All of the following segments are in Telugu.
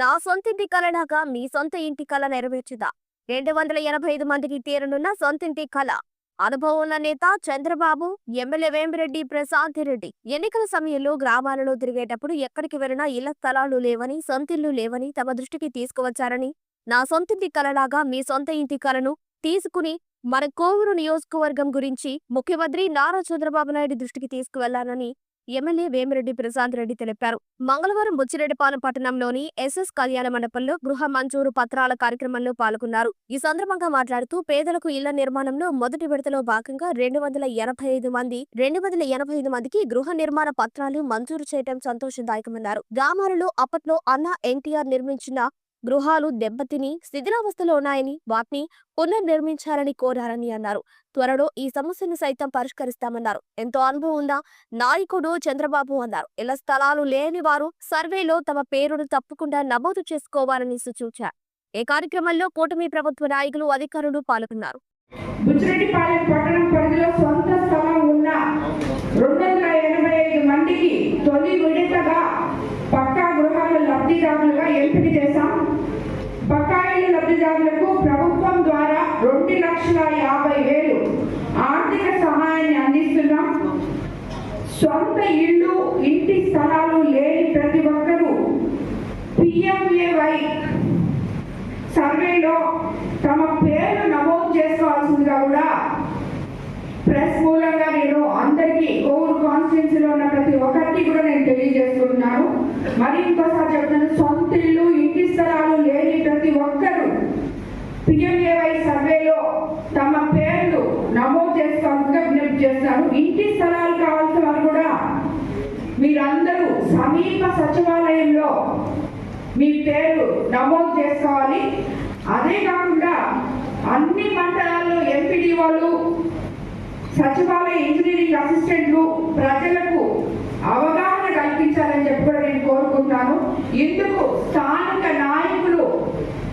నా సొంతింటి కలలాగా మీ సొంత ఇంటి కళ నెరవేర్చుదా? రెండు వందల ఎనభై ఐదు మందికి తీరనున్న సొంతింటి కళ అనుభవం ఉన్న నేత చంద్రబాబు ఎమ్మెల్యే వేమిరెడ్డి ప్రశాంత్ రెడ్డి ఎన్నికల సమయంలో గ్రామాలలో తిరిగేటప్పుడు ఎక్కడికి వెళ్ళినా ఇళ్ళ స్థలాలు లేవని సొంతిల్లు లేవని తమ దృష్టికి తీసుకువచ్చారని నా సొంతింటి కలలాగా మీ సొంత ఇంటి కలను తీసుకుని మన కోవూరు నియోజకవర్గం గురించి ముఖ్యమంత్రి నారా చంద్రబాబు నాయుడు దృష్టికి తీసుకువెళ్ళానని ఎమ్మెల్యే వేమిరెడ్డి ప్రశాంత్ రెడ్డి తెలిపారు. మంగళవారం బుచ్చిరెడ్డిపాలెం పట్టణంలోని ఎస్ఎస్ కళ్యాణ మండపంలో గృహ మంజూరు పత్రాల కార్యక్రమంలో పాల్గొన్నారు. ఈ సందర్భంగా మాట్లాడుతూ పేదలకు ఇళ్ళ నిర్మాణంలో మొదటి విడతలో భాగంగా రెండు వందల ఎనభై ఐదు మంది రెండు వందల ఎనభై ఐదు మందికి గృహ నిర్మాణ పత్రాలు మంజూరు చేయడం సంతోషదాయకమన్నారు. గ్రామాలలో అప్పట్లో అన్న ఎన్టీఆర్ నిర్మించిన గృహాలు దెబ్బతిని శిథిలావస్థలో ఉన్నాయని వాటిని పునర్నిర్మించాలని కోరారని అన్నారు. త్వరలో ఈ సమస్యను సైతం పరిష్కరిస్తామన్నారు. ఎంతో అనుభవం ఉన్న నాయకుడు చంద్రబాబు అన్నారు. ఇలా స్థలాలు లేని వారు సర్వేలో తమ పేరును తప్పకుండా నమోదు చేసుకోవాలని సూచించారు ఈ కార్యక్రమంలో కూటమి ప్రభుత్వ నాయకులు అధికారులు పాల్గొన్నారు. బుచ్చిరెడ్డిపాలెం పట్టణం పరిధిలో సొంత స్థలం ఉన్న రెండు వందల ఎనభై ఐదు మందికి తొలి లబ్ధిదారులకు ప్రభుత్వం ద్వారా రెండు లక్షల యాభై వేలు ఆర్థిక సహాయాన్ని అందిస్తున్నాం. సొంత ఇళ్ళు ఇంటి స్థలాలు లేని ప్రతి ఒక్కరూ పిఎంఏవై సర్వేలో తమ పేరు నమోదు చేసుకోవాల్సిందిగా కూడా ప్రెస్ మూలంగా నేను అందరికీ కోవూరు కాన్స్టిట్యున్సీలో ఉన్న ప్రతి ఒక్కరికి కూడా నేను తెలియజేస్తున్నాను మరి ఇంకోసారి చెప్తున్నాను సొంత ఇల్లు ఇంటి స్థలాలు లేని ప్రతి ఒక్కరూ పిఎంఏవై సర్వేలో తమ పేర్లు నమోదు చేసుకోవాల్సిందిగా విజ్ఞప్తి చేస్తాను ఇంటి స్థలాలు కావాల్సిన వారు కూడా మీరందరూ సమీప సచివాలయంలో మీ పేరు నమోదు చేసుకోవాలి. అదే కాకుండా అన్ని మండలాల్లో ఎంపీడీఓలు సచివాలయ ఇంజనీరింగ్ అసిస్టెంట్లు ప్రజలకు అవగాహన కల్పించాలని చెప్పి కూడా నేను కోరుకుంటున్నాను ఇందుకు స్థానిక నాయకులు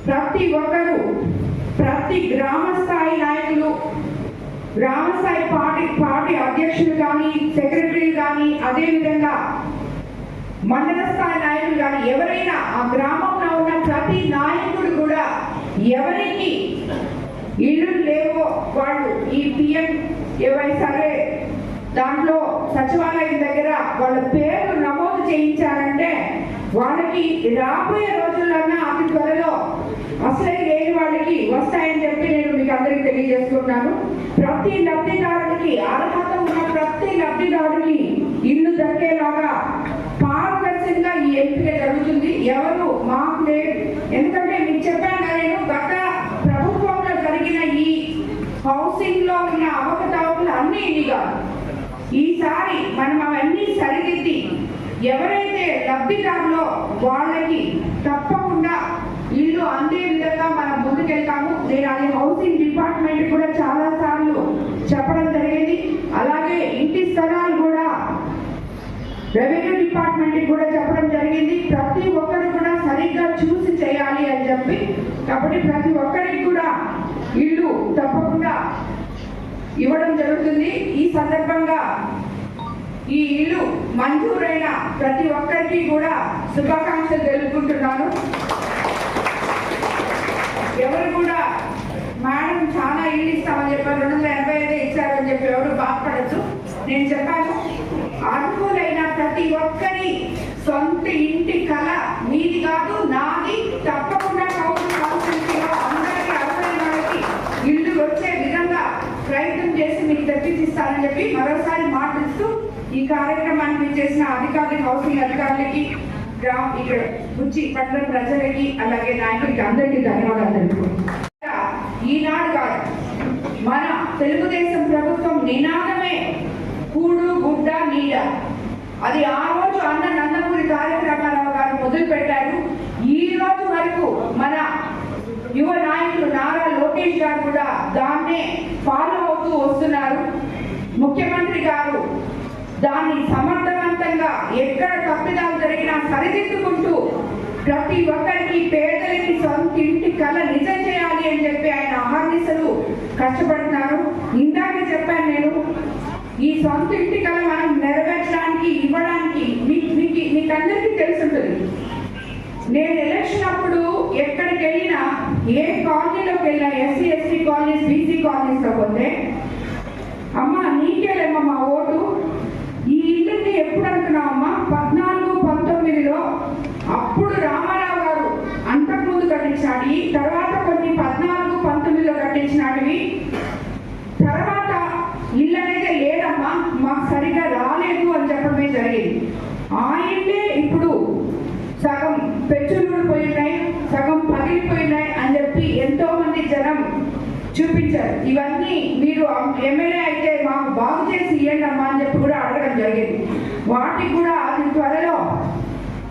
ప్రతి ఒక్కరూ ప్రతి గ్రామ స్థాయి నాయకులు గ్రామ స్థాయి పార్టీ పార్టీ అధ్యక్షులు కానీ సెక్రటరీలు కానీ అదేవిధంగా మండల స్థాయి నాయకులు కానీ ఎవరైనా ఆ గ్రామంలో ఉన్న ప్రతి నాయకుడు కూడా ఎవరికి ఇల్లు లేవో వాళ్ళు ఈ పిఎం ఇరవై సరే దాంట్లో సచివాలయం దగ్గర వాళ్ళ పేరు నమోదు చేయించారంటే వాళ్ళకి రాబోయే రోజుల్లోనే అతి త్వరలో అసలే లేని వాళ్ళకి వస్తాయని చెప్పి నేను మీకు అందరికి తెలియజేస్తున్నాను ప్రతి లబ్ధిదారుడికి అర్హత ఉన్న ప్రతి లబ్ధిదారుడికి ఇల్లు దక్కేలాగా పారదర్శకంగా ఈ ఎంపిక జరుగుతుంది. ఎవరు మాకు లేదు ఎందుకంటే మీకు చెప్పాను కదా నేను గత ప్రభుత్వంలో జరిగిన ఈ హౌసింగ్లో ఉన్న అవకతవకలు అన్ని ఇదిగా. ఈసారి మనం అవన్నీ సరిదిద్ది ఎవరైతే లబ్ధిదారులో వాళ్ళకి తప్పకుండా ఇల్లు అందే విధంగా మనం ముందుకెళ్తాము. నేను అది హౌసింగ్ డిపార్ట్మెంట్ కూడా చాలా సార్లు చెప్పడం జరిగింది. అలాగే ఇంటి స్థలాలు కూడా రెవెన్యూ డిపార్ట్మెంట్ కూడా చెప్పడం జరిగింది. ప్రతి ఒక్కరు కూడా సరిగ్గా చూసి చేయాలి అని చెప్పి. కాబట్టి ప్రతి ఒక్కరికి కూడా ఇల్లు తప్పకుండా సందర్భంగా ఈ ఇల్లు మంజూరైన ప్రతి ఒక్కరికి కూడా శుభాకాంక్షలు తెలుపుకుంటున్నాను. ఎవరు కూడా మేడం చాలా ఇల్లు ఇస్తామని చెప్పారు రెండు వందల ఎనభై ఐదు ఇచ్చారని చెప్పి ఎవరు బాధపడచ్చు నేను చెప్పాను అర్హులైన ప్రతి ఒక్కరి సొంత ఇంటి కళ మీది కాదు నాది తప్పకుండా కౌన్సిల్ కాన్స్టిట్యూన్సీలో అందరికీ అర్హులైన వాళ్ళకి ఇల్లు వచ్చే విధంగా ప్రయత్నం చేసి మీకు తెప్పించిస్తానని చెప్పి మరోసారి మాటిస్తూ ఈ కార్యక్రమానికి చేసిన అధికారులకి హౌసింగ్ అధికారులకి గ్రామ ఇక్కడ గుచ్చి పట్టణ ప్రజలకి అలాగే నాయకులకి అందరికీ ధన్యవాదాలు తెలుపుకుంటున్నాను. ఈనాడు కాదు మన తెలుగుదేశం ప్రభుత్వం నినాదమే కూడు గుడ్డ నీడ. అది ఆ రోజు అన్న నందమూరి తారక రామారావు గారు మొదలు పెట్టారు ఈ రోజు వరకు మన యువ లోకేష్ గారు కూడా దాన్నే ఫాలో అవుతూ వస్తున్నారు. ముఖ్యమంత్రి గారు దాన్ని సమర్థవంతంగా ఎక్కడ తప్పిదాలు జరిగినా సరిదిద్దుకుంటూ ప్రతి ఒక్కరికి పేదలకి సొంత ఇంటి కళ నిజం చేయాలి అని చెప్పి ఆయన అహర్నిశలు కష్టపడుతున్నారు. ఇందాక చెప్పాను నేను ఈ సొంత ఇంటి కళ మనం నెరవేర్చడానికి ఇవ్వడానికి మీకు మీకు మీకు అందరికీ తెలుసుంటుంది. నేను ఎలక్షన్ ఎక్కడికి వెళ్ళినా ఏ కాలనీలోకి వెళ్ళినా ఎస్సీ ఎస్టీ కాలనీస్ బీసీ కాలనీస్లో పోతే అమ్మ నీకేలేమ్మా మా ఓటు. ఈ ఇల్లుని ఎప్పుడు అంటున్నావమ్మా పద్నాలుగు పంతొమ్మిదిలో అప్పుడు రామారావు గారు అంతకుముందు కట్టించినవి తర్వాత కొన్ని పద్నాలుగు పంతొమ్మిదిలో కట్టించినాటివి తర్వాత ఇల్లు అనేది లేదమ్మా మాకు సరిగా రాలేదు అని చెప్పడమే జరిగింది. ఆ ఇల్లే ఇప్పుడు సగం పెచ్చులు పోయినాయి సగం పగిలిపోయినాయి అని చెప్పి ఎంతో మంది జనం చూపించారు. ఇవన్నీ మీరు ఎమ్మెల్యే అయితే మాకు బాగు చేసి ఇవ్వండి అమ్మా అని చెప్పి కూడా అడగడం జరిగింది. వాటికి కూడా అది త్వరలో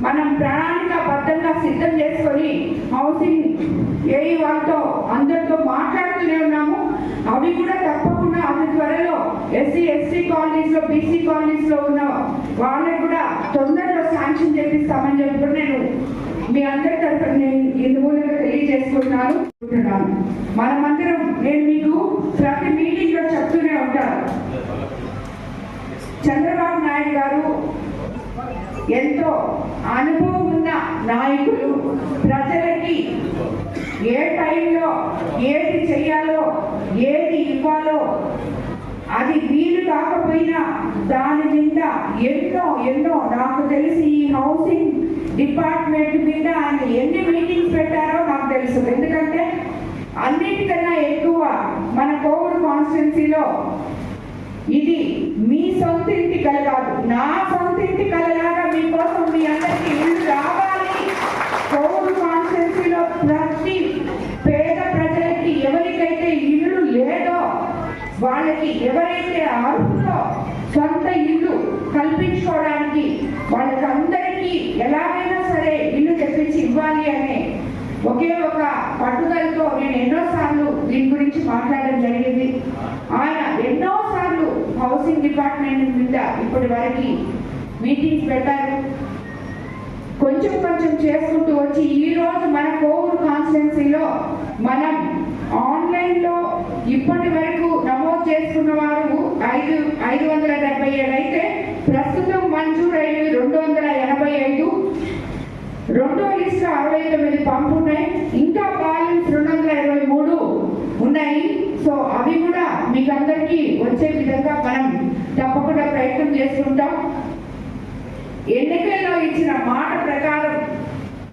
మనం ప్రణాళికాబద్ధంగా సిద్ధం చేసుకొని హౌసింగ్ ఏ వాళ్ళతో అందరితో మాట్లాడుతూనే ఉన్నాము. అవి కూడా తప్ప అతి త్వరలో ఎస్సీ ఎస్సీ కాలనీస్లో బీసీ కాలనీస్లో ఉన్న వాళ్ళకి కూడా తొందరలో శాంక్షన్ చేపిస్తామని చెప్పి కూడా నేను మీ అందరి తరఫున నేను ఇందుమూలంగా తెలియజేసుకుంటున్నాను అనుకుంటున్నాను. మనమందరం నేను మీకు ప్రతి మీటింగ్లో చెప్తూనే ఉంటాను చంద్రబాబు నాయుడు గారు ఎంతో అనుభవం ఉన్న నాయకులు ప్రజలకి ఏ టైంలో ఏది చెయ్యాలో ఏది ఇవ్వాలో అది వీలు కాకపోయినా దాని మీద ఎన్నో ఎన్నో నాకు తెలిసి ఈ హౌసింగ్ డిపార్ట్మెంట్ మీద ఆయన ఎన్ని మీటింగ్స్ పెట్టారో నాకు తెలుసు. ఎందుకంటే అన్నిటికన్నా ఎక్కువ మన కోవిడ్ కాన్స్టిట్యున్సీలో ఇది మీ సొంత ఇంటి కల కాదు. నా సొంత ఇంటి కలలాగా మీకోసం మీ అందరికీ ఇల్లు రావాలి కోవిడ్ కాన్స్టిట్యున్సీలో ప్రతి పేద ప్రజలకి ఎవరికైతే ఇల్లు లేదో వాళ్ళకి ఎవరైతే అర్హులో సొంత ఇల్లు కల్పించుకోవడానికి వాళ్ళకందరికీ ఎలాగైనా సరే ఇల్లు తెప్పించి ఇవ్వాలి అనే ఒకే ఒక పట్టుదలతో నేను ఎన్నోసార్లు దీని గురించి మాట్లాడడం జరిగింది. ఆయన ఎన్నోసార్లు హౌసింగ్ డిపార్ట్మెంట్ మీద ఇప్పటి వరకు మీటింగ్స్ పెట్టారు. కొంచెం కొంచెం చేసుకుంటూ వచ్చి ఈ రోజు మన కోవూరు కాన్స్టిట్యున్సీలో మనం ఆన్లైన్లో ఇప్పటి వరకు నమోదు చేసుకున్న వారు ఐదు ఐదు వందల డెబ్బై ఏడు అయితే ప్రస్తుతం మంజూరైనవి రెండు వందల ఎనభై ఐదు రెండో లిస్ట్ అరవై తొమ్మిది పంపున్నాయి. ఇంకా బ్యాలెన్స్ రెండు వందల ఇరవై మూడు ఉన్నాయి. సో అవి కూడా మీకు అందరికీ వచ్చే విధంగా మనం తప్పకుండా ప్రయత్నం చేసుకుంటాం ఎన్నికల్లో ఇచ్చిన మాట ప్రకారం